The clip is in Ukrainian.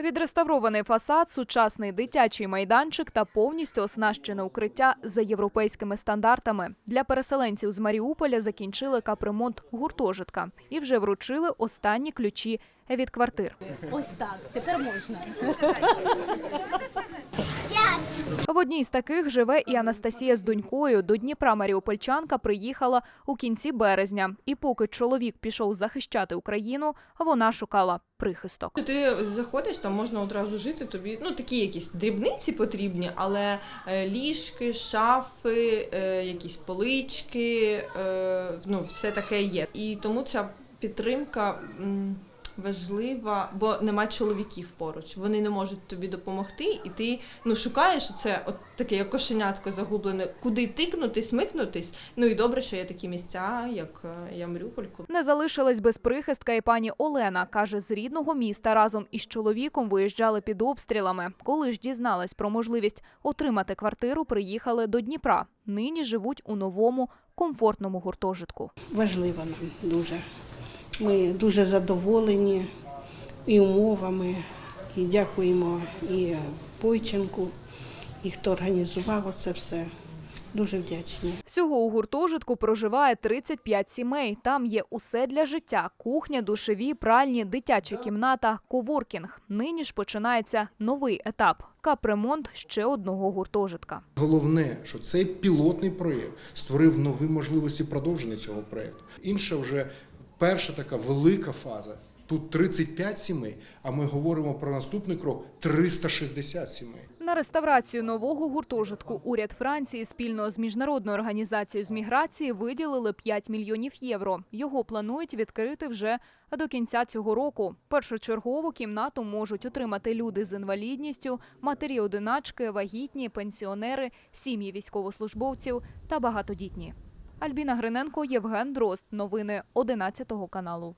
Відреставрований фасад, сучасний дитячий майданчик та повністю оснащене укриття за європейськими стандартами. Для переселенців з Маріуполя закінчили капремонт гуртожитка і вже вручили останні ключі від квартир. Ось так, тепер можна. Одній з таких живе і Анастасія з донькою. До Дніпра Маріупольчанка приїхала у кінці березня. І поки чоловік пішов захищати Україну, вона шукала прихисток. Ти заходиш, там можна одразу жити тобі. Ну такі якісь дрібниці потрібні, але е, ліжки, шафи, е, якісь полички, е, ну все таке є. І тому ця підтримка. Важлива, бо нема чоловіків поруч. Вони не можуть тобі допомогти, і ти ну шукаєш це, от таке як кошенятко загублене, куди тикнути, смикнутись. Ну і добре, що є такі місця, як е, я Маріупольку. Не залишилась без прихистка і пані Олена. Каже, з рідного міста разом із чоловіком виїжджали під обстрілами. Коли ж дізналась про можливість отримати квартиру, приїхали до Дніпра. Нині живуть у новому комфортному гуртожитку. важливо нам дуже. Ми дуже задоволені і умовами, і дякуємо і Бойченку, і хто організував це все. Дуже вдячні. Всього у гуртожитку проживає 35 сімей. Там є усе для життя: кухня, душові, пральні, дитяча кімната, коворкінг. Нині ж починається новий етап капремонт ще одного гуртожитка. Головне, що цей пілотний проєкт створив нові можливості продовження цього проєкту. Інша вже перша така велика фаза. Тут 35 сімей, а ми говоримо про наступний крок 360 сімей. На реставрацію нового гуртожитку уряд Франції спільно з міжнародною організацією з міграції виділили 5 мільйонів євро. Його планують відкрити вже до кінця цього року. Першочергову кімнату можуть отримати люди з інвалідністю, матері-одиначки, вагітні, пенсіонери, сім'ї військовослужбовців та багатодітні. Альбіна Гриненко, Євген Дрозд. Новини 11 каналу.